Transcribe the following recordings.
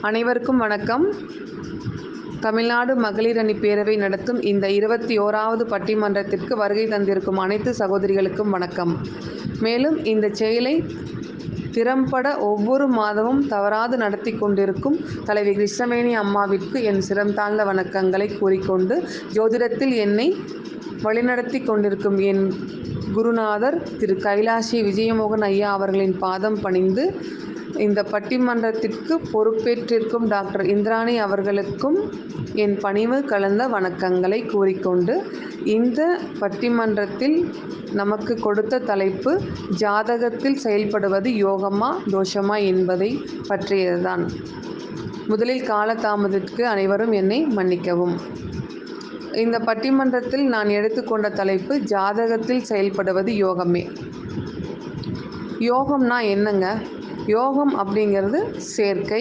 அனைவருக்கும் வணக்கம். தமிழ்நாடு மகளிர் அணி பேரவை நடத்தும் இந்த இருபத்தி ஓராவது பட்டிமன்றத்திற்கு வருகை தந்திருக்கும் அனைத்து சகோதரிகளுக்கும் வணக்கம். மேலும் இந்த செயலை திறம்பட ஒவ்வொரு மாதமும் தவறாது நடத்தி கொண்டிருக்கும் தலைவி கிருஷ்ணவேணி அம்மாவிற்கு என் சிரம் தாழ்ந்த வணக்கங்களை கூறிக்கொண்டு ஜோதிடத்தில் என்னை வழிநடத்தி கொண்டிருக்கும் என் குருநாதர் திரு கைலாஷி விஜயமோகன் ஐயா அவர்களின் பாதம் பணிந்து இந்த பட்டிமன்றத்திற்கு பொறுப்பேற்றிருக்கும் டாக்டர் இந்திராணி அவர்களுக்கும் என் பணிவு கலந்த வணக்கங்களை கூறிக்கொண்டு இந்த பட்டிமன்றத்தில் நமக்கு கொடுத்த தலைப்பு ஜாதகத்தில் செயல்படுவது யோகமா தோஷமா என்பதை பற்றியதுதான். முதலில் காலதாமதத்திற்கு அனைவரும் என்னை மன்னிக்கவும். இந்த பட்டிமன்றத்தில் நான் எடுத்துக்கொண்ட தலைப்பு ஜாதகத்தில் செயல்படுவது யோகமே. யோகம்னா என்னங்க? யோகம் அப்படிங்கிறது சேர்க்கை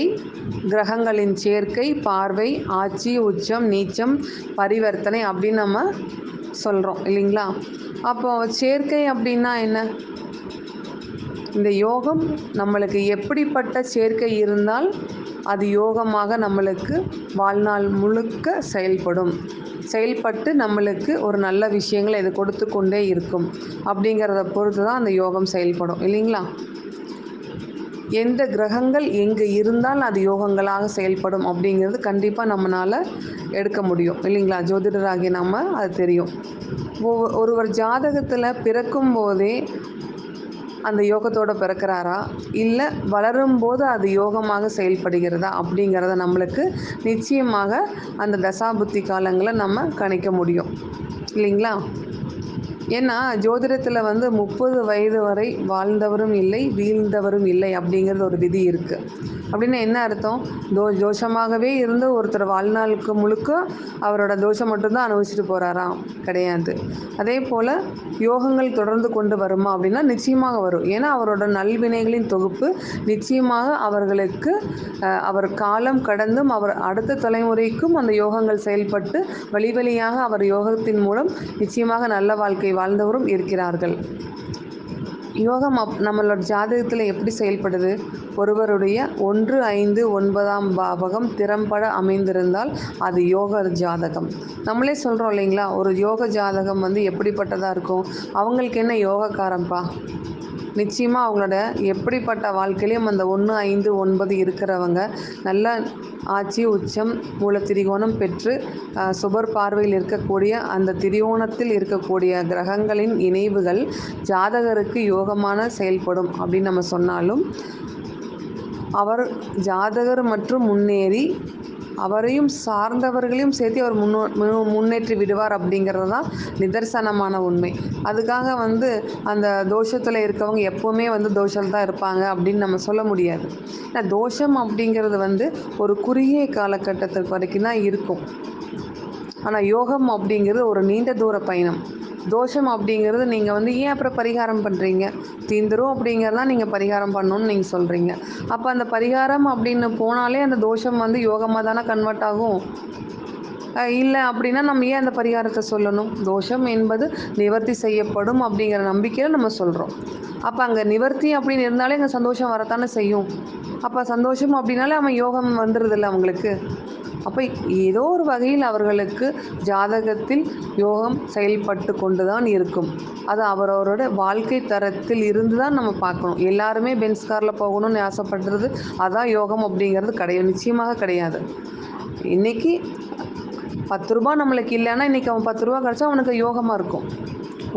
கிரகங்களின் சேர்க்கை பார்வை ஆட்சி உச்சம் நீச்சம் பரிவர்த்தனை அப்படின்னு நம்ம சொல்கிறோம் இல்லைங்களா? அப்போ சேர்க்கை அப்படின்னா என்ன? இந்த யோகம் நம்மளுக்கு எப்படிப்பட்ட சேர்க்கை இருந்தால் அது யோகமாக நம்மளுக்கு வாழ்நாள் முழுக்க செயல்படும். செயல்பட்டு நம்மளுக்கு ஒரு நல்ல விஷயங்களை இது கொடுத்து கொண்டே இருக்கும். அப்படிங்கிறத பொறுத்து தான் அந்த யோகம் செயல்படும் இல்லைங்களா? எந்த கிரகங்கள் எங்கே இருந்தால் அது யோகங்களாக செயல்படும் அப்படிங்கிறது கண்டிப்பாக நம்மளால் எடுக்க முடியும். இல்லைங்களா? ஜோதிடராகி நம்ம அது தெரியும். ஒருவர் ஜாதகத்தில் பிறக்கும் போதே அந்த யோகத்தோடு பிறக்கிறாரா? இல்லை வளரும்போது அது யோகமாக செயல்படுகிறதா? அப்படிங்கிறத நம்மளுக்கு நிச்சயமாக அந்த தசாபுத்தி காலங்களை நம்ம கணிக்க முடியும். இல்லைங்களா? ஏன்னா ஜோதிடத்தில் வந்து முப்பது வயது வரை வாழ்ந்தவரும் இல்லை வீழ்ந்தவரும் இல்லை அப்படிங்கிறது ஒரு விதி இருக்குது அப்படின்னா என்ன அர்த்தம்? தோ தோஷமாகவே இருந்து ஒருத்தர் வாழ்நாளுக்கு முழுக்க அவரோட தோஷம் மட்டும்தான் அனுபவிச்சுட்டு போகிறாராம் கிடையாது. அதே போல் யோகங்கள் தொடர்ந்து கொண்டு வருமா அப்படின்னா நிச்சயமாக வரும். ஏன்னா அவரோட நல்வினைகளின் தொகுப்பு நிச்சயமாக அவர்களுக்கு அவர் காலம் கடந்தும் அவர் அடுத்த தலைமுறைக்கும் அந்த யோகங்கள் செயல்பட்டு வழி வழியாக அவர் யோகத்தின் மூலம் நிச்சயமாக நல்ல வாழ்க்கை வாழ்ந்தவரும் இருக்கிறார்கள். யோகம் அப் நம்மளோட ஜாதகத்தில் எப்படி செயல்படுது? ஒருவருடைய ஒன்று ஐந்து ஒன்பதாம் பாவகம் திறம்பட அமைந்திருந்தால் அது யோக ஜாதகம். நம்மளே சொல்கிறோம் இல்லைங்களா? ஒரு யோக ஜாதகம் வந்து எப்படிப்பட்டதாக இருக்கும்? அவங்களுக்கு என்ன யோகக்காரம்ப்பா நிச்சயமாக அவங்களோட எப்படிப்பட்ட வாழ்க்கையிலையும் அந்த ஒன்று ஐந்து ஒன்பது இருக்கிறவங்க நல்ல ஆட்சி உச்சம் மூல திரிகோணம் பெற்று சுபர் பார்வையில் இருக்கக்கூடிய அந்த திரிகோணத்தில் இருக்கக்கூடிய கிரகங்களின் இணைவுகள் ஜாதகருக்கு யோகமான செயல்படும் அப்படின்னு நம்ம சொன்னாலும் அவர் ஜாதகர் மற்றும் முன்னேறி அவரையும் சார்ந்தவர்களையும் சேர்த்து அவர் முன்னோ முன்னேற்றி விடுவார் அப்படிங்கிறது தான் நிதர்சனமான உண்மை. அதுக்காக வந்து அந்த தோஷத்தில் இருக்கவங்க எப்போவுமே வந்து தோஷம் தான் இருப்பாங்க அப்படின்னு நம்ம சொல்ல முடியாது. ஏன்னா தோஷம் அப்படிங்கிறது வந்து ஒரு குறுகிய காலகட்டத்துக்கு வரைக்கும் தான் இருக்கும். ஆனால் யோகம் அப்படிங்கிறது ஒரு நீண்ட தூர பயணம். தோஷம் அப்படிங்கிறது நீங்கள் வந்து ஏன் அப்புறம் பரிகாரம் பண்ணுறீங்க தீந்துரும் அப்படிங்கிறதான் நீங்கள் பரிகாரம் பண்ணணும்னு நீங்கள் சொல்கிறீங்க அப்போ அந்த பரிகாரம் அப்படின்னு போனாலே அந்த தோஷம் வந்து யோகமாக தானே கன்வெர்ட் ஆகும்? இல்லை அப்படின்னா நம்ம ஏன் அந்த பரிகாரத்தை சொல்லணும்? தோஷம் என்பது நிவர்த்தி செய்யப்படும் அப்படிங்கிற நம்பிக்கையில் நம்ம சொல்கிறோம் அப்போ அங்கே நிவர்த்தி அப்படின்னு இருந்தாலே அங்கே சந்தோஷம் வரத்தானே செய்யும். அப்போ சந்தோஷம் அப்படின்னாலே அவன் யோகம் வந்துடுதில்ல அவங்களுக்கு? அப்போ ஏதோ ஒரு வகையில் அவர்களுக்கு ஜாதகத்தில் யோகம் செயல்பட்டு கொண்டு தான் இருக்கும். அது அவரவரோட வாழ்க்கை தரத்தில் இருந்து தான் நம்ம பார்க்கணும். எல்லாருமே பென்ஸ் காரில் போகணும்னு ஆசைப்படுறது அதான் யோகம் அப்படிங்கிறது கிடையாது. நிச்சயமாக கிடையாது. இன்றைக்கி பத்து ரூபா நம்மளுக்கு இல்லைன்னா இன்றைக்கி அவன் பத்து ரூபா கிடச்சா அவனுக்கு யோகமாக இருக்கும்.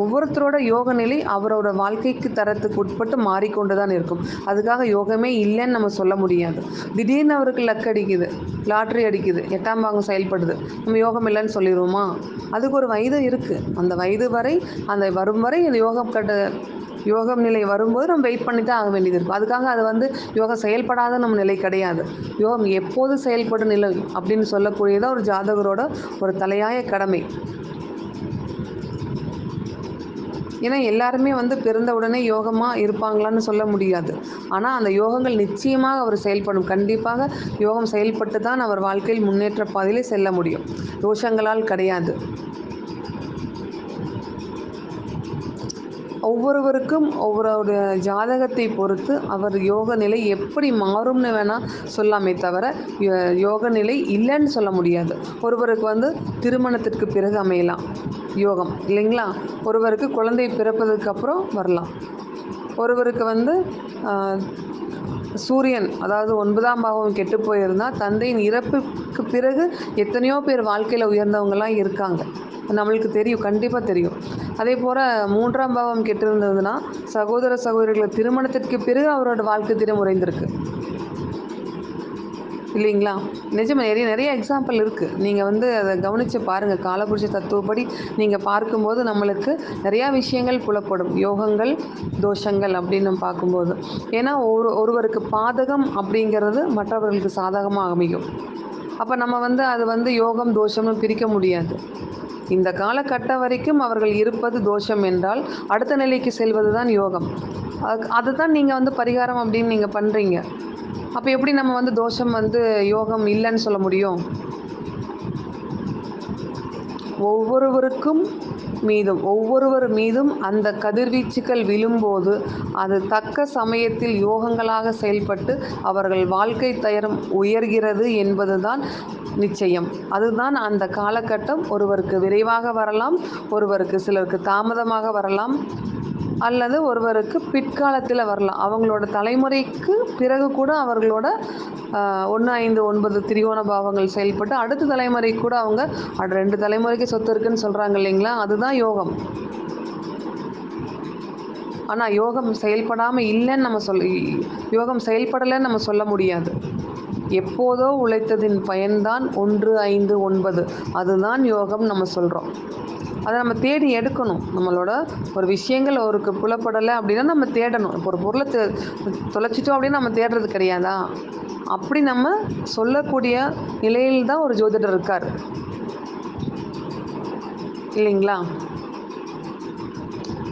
ஒவ்வொருத்தரோட யோக நிலை அவரோட வாழ்க்கைக்கு தரத்துக்கு உட்பட்டு மாறிக்கொண்டு தான் இருக்கும். அதுக்காக யோகமே இல்லைன்னு நம்ம சொல்ல முடியாது. திடீர்னு அவருக்கு லக் அடிக்குது லாட்ரி அடிக்குது எட்டாம் பாகம் செயல்படுது. நம்ம யோகம் இல்லைன்னு சொல்லிடுவோமா? அதுக்கு ஒரு வயது இருக்குது அந்த வயது வரை அந்த வரும் வரை அந்த யோகம் கட்ட யோகம் நிலை வரும்போது நம்ம வெயிட் பண்ணி தான் ஆக வேண்டியது இருக்கும். அதுக்காக அது வந்து யோகம் செயல்படாத நம்ம நிலை கிடையாது. யோகம் எப்போது செயல்படும் நிலை அப்படின்னு சொல்லக்கூடியதான் ஒரு ஜாதகரோட ஒரு தலையாய கடமை. ஏன்னா எல்லாருமே வந்து பிறந்த உடனே யோகமாக இருப்பாங்களான்னு சொல்ல முடியாது. ஆனால் அந்த யோகங்கள் நிச்சயமாக அவர் செயல்படும். கண்டிப்பாக யோகம் செயல்பட்டு தான் அவர் வாழ்க்கையில் முன்னேற்ற பாதையிலே செல்ல முடியும். தோஷங்களால் கிடையாது. ஒவ்வொருவருக்கும் ஒவ்வொருடைய ஜாதகத்தை பொறுத்து அவர் யோக நிலை எப்படி மாறும்னு வேணால் சொல்லாமே தவிர யோ- யோக நிலை இல்லைன்னு சொல்ல முடியாது. ஒருவருக்கு வந்து திருமணத்திற்கு பிறகு அமையலாம். யோகம் இல்லைங்களா? ஒருவருக்கு குழந்தை பிறப்பதுக்கு அப்புறம் வரலாம். ஒருவருக்கு வந்து சூரியன் அதாவது ஒன்பதாம் பாவம் கெட்டு போயிருந்தால் தந்தையின் இறப்புக்கு பிறகு எத்தனையோ பேர் வாழ்க்கையில் உயர்ந்தவங்கலாம் இருக்காங்க. நம்மளுக்கு தெரியும் கண்டிப்பாக தெரியும். அதே போல் மூன்றாம் பாவம் கெட்டு இருந்ததுன்னா சகோதர சகோதரிகளை திருமணத்திற்கு பிறகு அவரோட வாழ்க்கை தினம் உறைந்திருக்கு. இல்லைங்களா? நிஜம் நிறைய நிறைய எக்ஸாம்பிள் இருக்குது நீங்கள் வந்து அதை கவனித்து பாருங்கள் காலபுருஷ தத்துவப்படி நீங்கள் பார்க்கும்போது நம்மளுக்கு நிறையா விஷயங்கள் புலப்படும். யோகங்கள் தோஷங்கள் அப்படின்னு நம்ம பார்க்கும்போது. ஏன்னா ஒரு ஒருவருக்கு பாதகம் அப்படிங்கிறது மற்றவர்களுக்கு சாதகமாக அமையும். அப்போ நம்ம வந்து அது வந்து யோகம் தோஷம்னு பிரிக்க முடியாது. இந்த காலகட்டம் வரைக்கும் அவர்கள் இருப்பது தோஷம் என்றால் அடுத்த நிலைக்கு செல்வது தான் யோகம். அது அதுதான் நீங்கள் வந்து பரிகாரம் அப்படின்னு நீங்கள் பண்ணுறீங்க அப்போ எப்படி நம்ம வந்து தோஷம் வந்து யோகம் இல்லைன்னு சொல்ல முடியும்? ஒவ்வொருவருக்கும் மீதும் ஒவ்வொருவர் மீதும் அந்த கதிர்வீச்சுக்கள் விழும்போது அது தக்க சமயத்தில் யோகங்களாக செயல்பட்டு அவர்கள் வாழ்க்கை தயரம் உயர்கிறது என்பதுதான் நிச்சயம். அதுதான் அந்த காலகட்டம். ஒருவருக்கு விரைவாக வரலாம் ஒருவருக்கு சிலருக்கு தாமதமாக வரலாம். அல்லது ஒருவருக்கு பிற்காலத்தில் வரலாம். அவங்களோட தலைமுறைக்கு பிறகு கூட அவர்களோட ஒன்று ஐந்து ஒன்பது திரிகோண பாவங்கள் செயல்பட்டு அடுத்த தலைமுறை கூட அவங்க அடு ரெண்டு தலைமுறைக்கு சொத்து இருக்குன்னு சொல்கிறாங்க இல்லைங்களா? அதுதான் யோகம். ஆனால் யோகம் செயல்படாமல் இல்லைன்னு நம்ம சொல்ல யோகம் செயல்படலைன்னு நம்ம சொல்ல முடியாது. எப்போதோ உழைத்ததின் பயன்தான் ஒன்று ஐந்து ஒன்பது. அதுதான் யோகம் நம்ம சொல்கிறோம் அதை நம்ம தேடி எடுக்கணும். நம்மளோட ஒரு விஷயங்கள் அவருக்கு புலப்படலை அப்படின்னா நம்ம தேடணும். இப்போ ஒரு பொருளை தொலைச்சிட்டோம் அப்படின்னு நம்ம தேடுறது கிடையாதா? அப்படி நம்ம சொல்லக்கூடிய நிலையில் தான் ஒரு ஜோதிடர் இருக்கார். இல்லைங்களா?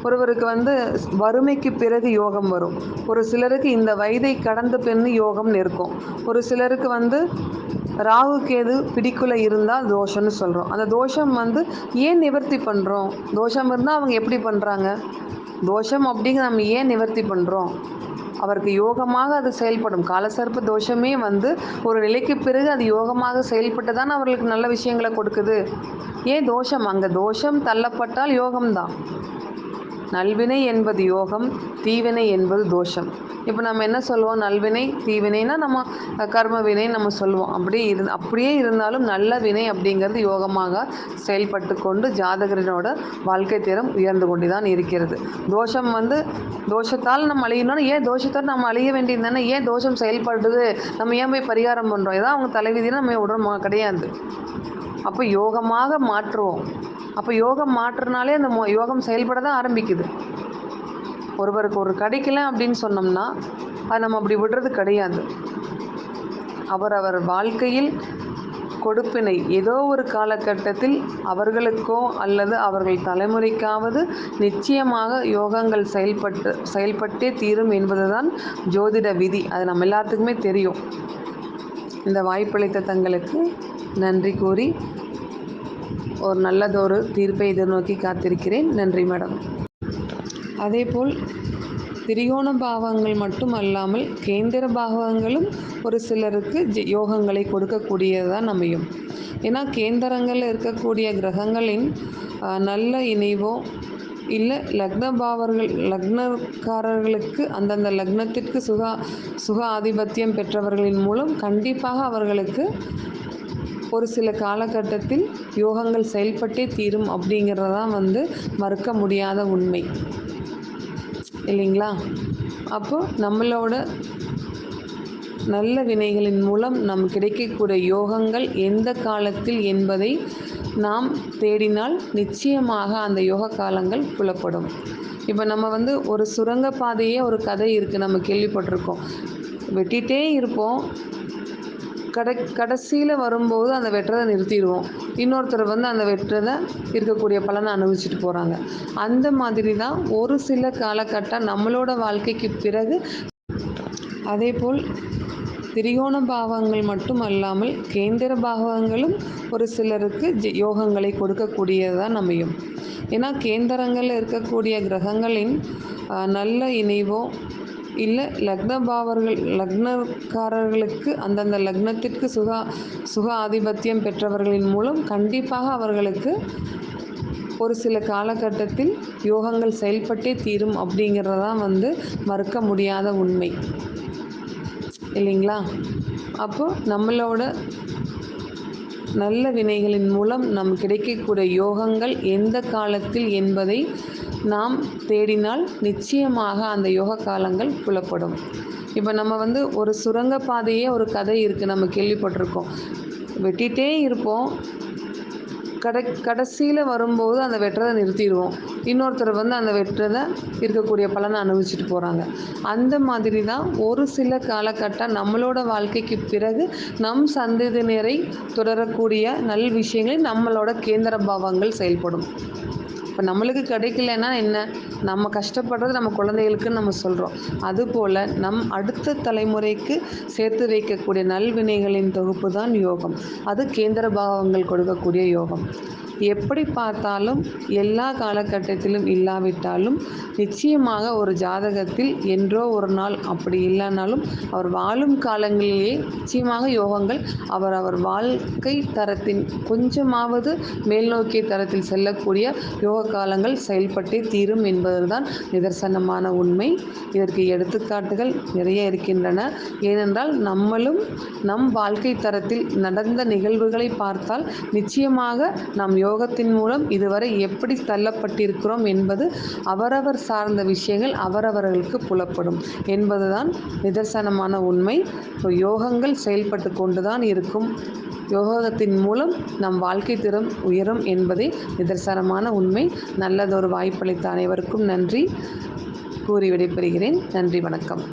ஒருவருக்கு வந்து வறுமைக்கு பிறகு யோகம் வரும். ஒரு சிலருக்கு இந்த வயதை கடந்த பின் யோகம்னு இருக்கும். ஒரு சிலருக்கு வந்து ராகு கேது பிடிக்குள்ள இருந்தால் தோஷம்னு சொல்கிறோம் அந்த தோஷம் வந்து ஏன் நிவர்த்தி பண்ணுறோம் தோஷம் இருந்தால் அவங்க எப்படி பண்ணுறாங்க தோஷம் அப்படிங்கிற நம்ம ஏன் நிவர்த்தி பண்ணுறோம் அவருக்கு யோகமாக அது செயல்படும். காலசர்ப்ப தோஷமே வந்து ஒரு நிலைக்கு பிறகு அது யோகமாக செயல்பட்டு தான் அவர்களுக்கு நல்ல விஷயங்களை கொடுக்குது. ஏன் தோஷம்? அங்கே தோஷம் தள்ளப்பட்டால் யோகம்தான். நல்வினை என்பது யோகம் தீவினை என்பது தோஷம். இப்போ நம்ம என்ன சொல்லுவோம்? நல்வினை தீவினைனா நம்ம கர்ம வினை நம்ம சொல்லுவோம். அப்படியே இரு அப்படியே இருந்தாலும் நல்ல வினை அப்படிங்கிறது யோகமாக செயல்பட்டு கொண்டு ஜாதகரினோட வாழ்க்கை திறம் உயர்ந்து கொண்டு தான் இருக்கிறது. தோஷம் வந்து தோஷத்தால் நம்ம அழியணும்னா ஏன் தோஷத்தால் நம்ம அழிய வேண்டியது தானே? ஏன் தோஷம் செயல்படுது? நம்ம ஏன் போய் பரிகாரம் பண்ணுறோம் ஏதாவது அவங்க தலைவிதினா நம்ம விடுறோமா? கிடையாது. அப்போ யோகமாக மாற்றுவோம். அப்போ யோகம் மாற்றுனாலே அந்த மொ- யோகம் செயல்பட தான் ஆரம்பிக்குது. ஒருவருக்கு ஒரு கிடைக்கல அப்படின்னு சொன்னோம்னா அது நம்ம அப்படி விடுறது கிடையாது. அவர் அவர் வாழ்க்கையில் கொடுப்பினை ஏதோ ஒரு காலகட்டத்தில் அவர்களுக்கோ அல்லது அவர்கள் தலைமுறைக்காவது நிச்சயமாக யோகங்கள் செயல்பட்டு செயல்பட்டே தீரும் என்பதுதான் ஜோதிட விதி. அது நம்ம எல்லாத்துக்குமே தெரியும். இந்த வாய்ப்பளித்த தங்களுக்கு நன்றி கூறி ஒரு நல்லதொரு தீர்ப்பை எதிர்நோக்கி காத்திருக்கிறேன். நன்றி மேடம். அதேபோல் திரிகோண பாவங்கள் மட்டும் அல்லாமல் கேந்திர பாவங்களும் ஒரு சிலருக்கு யோகங்களை கொடுக்கக்கூடியதான் அமையும். ஏன்னா கேந்திரங்களில் இருக்கக்கூடிய கிரகங்களின் நல்ல இணைவோ இல்லை லக்ன பாவர்கள் லக்னக்காரர்களுக்கு அந்தந்த லக்னத்திற்கு சுக சுக ஆதிபத்தியம் பெற்றவர்களின் மூலம் கண்டிப்பாக அவர்களுக்கு ஒரு சில காலகட்டத்தில் யோகங்கள் செயல்பட்டே தீரும் அப்படிங்கிறதான் வந்து மறுக்க முடியாத உண்மை. இல்லைங்களா? அப்போது நம்மளோட நல்ல வினைகளின் மூலம் நம் கிடைக்கக்கூடிய யோகங்கள் எந்த காலத்தில் என்பதை நாம் தேடினால் நிச்சயமாக அந்த யோக காலங்கள் புலப்படும். இப்போ நம்ம வந்து ஒரு சுரங்க பாதையே ஒரு கதை இருக்குது நம்ம கேள்விப்பட்டிருக்கோம். வெட்டிகிட்டே இருப்போம். கடை கடைசியில் வரும்போது அந்த வெட்டுறதை நிறுத்திடுவோம். இன்னொருத்தர் வந்து அந்த வெட்டுறதை இருக்கக்கூடிய பலனை அனுபவிச்சுட்டு போகிறாங்க அந்த மாதிரி தான் ஒரு சில காலகட்டம் நம்மளோட வாழ்க்கைக்கு பிறகு அதே போல் திரிகோண பாவங்கள் மட்டும் அல்லாமல் கேந்திர பாவங்களும் ஒரு சிலருக்கு யோகங்களை கொடுக்கக்கூடியதான் அமையும் ஏன்னா கேந்திரங்களில் இருக்கக்கூடிய கிரகங்களின் நல்ல இணைவோ இல்லை லக்ன பாவர்கள் லக்னக்காரர்களுக்கு அந்தந்த லக்னத்திற்கு சுகா சுக ஆதிபத்தியம் பெற்றவர்களின் மூலம் கண்டிப்பாக அவர்களுக்கு ஒரு சில காலகட்டத்தில் யோகங்கள் செயல்பட்டே தீரும் அப்படிங்கிறதான் வந்து மறுக்க முடியாத உண்மை. இல்லைங்களா? அப்போ நம்மளோட நல்ல வினைகளின் மூலம் நம் கிடைக்கக்கூடிய யோகங்கள் எந்த காலத்தில் என்பதை நாம் தேடினால் நிச்சயமாக அந்த யோக காலங்கள் புலப்படும். இப்போ நம்ம வந்து ஒரு சுரங்க பாதையே ஒரு கதை இருக்குது நம்ம கேள்விப்பட்டிருக்கோம். வெட்டிகிட்டே இருப்போம். கடை கடைசியில் வரும்போது அந்த வெட்டுறதை நிறுத்திடுவோம். இன்னொருத்தர் வந்து அந்த வெட்டுறதை இருக்கக்கூடிய பலனை அனுபவிச்சுட்டு போகிறாங்க அந்த மாதிரி தான் ஒரு சில காலகட்டம் நம்மளோட வாழ்க்கைக்கு பிறகு நம் சந்ததியினரை தொடரக்கூடிய நல் விஷயங்களில் நம்மளோட கேந்திர பாவங்கள் செயல்படும். இப்போ நம்மளுக்கு கிடைக்கலன்னா என்ன? நம்ம கஷ்டப்படுறது நம்ம குழந்தைகளுக்குன்னு நம்ம சொல்கிறோம் அதுபோல் நம் அடுத்த தலைமுறைக்கு சேர்த்து வைக்கக்கூடிய நல்வினைகளின் தொகுப்பு தான் யோகம். அது கேந்திர பாவங்கள் கொடுக்கக்கூடிய யோகம். எப்படி பார்த்தாலும் எல்லா காலகட்டத்திலும் இல்லாவிட்டாலும் நிச்சயமாக ஒரு ஜாதகத்தில் என்றோ ஒரு நாள் அப்படி இல்லைனாலும் அவர் வாழும் காலங்களிலேயே நிச்சயமாக யோகங்கள் அவர் அவர் வாழ்க்கை தரத்தின் கொஞ்சமாவது மேல்நோக்கிய தரத்தில் செல்லக்கூடிய யோக காலங்கள் செயல்பட்டே தீரும் என்பதுதான் நிதர்சனமான உண்மை. இதற்கு எடுத்துக்காட்டுகள் நிறைய இருக்கின்றன. ஏனென்றால் நம்மளும் நம் வாழ்க்கை தரத்தில் நடந்த நிகழ்வுகளை பார்த்தால் நிச்சயமாக நாம் யோகத்தின் மூலம் இதுவரை எப்படி தள்ளப்பட்டிருக்கிறோம் என்பது அவரவர் சார்ந்த விஷயங்கள் அவரவர்களுக்கு புலப்படும் என்பதுதான் நிதர்சனமான உண்மை. ஸோ யோகங்கள் செயல்பட்டு கொண்டுதான் இருக்கும். யோகத்தின் மூலம் நம் வாழ்க்கை திறம் உயரும் என்பதே நிதர்சனமான உண்மை. நல்லதொரு வாய்ப்பளித்த அனைவருக்கும் நன்றி. கூறி விடைபெறுகிறேன். நன்றி வணக்கம்.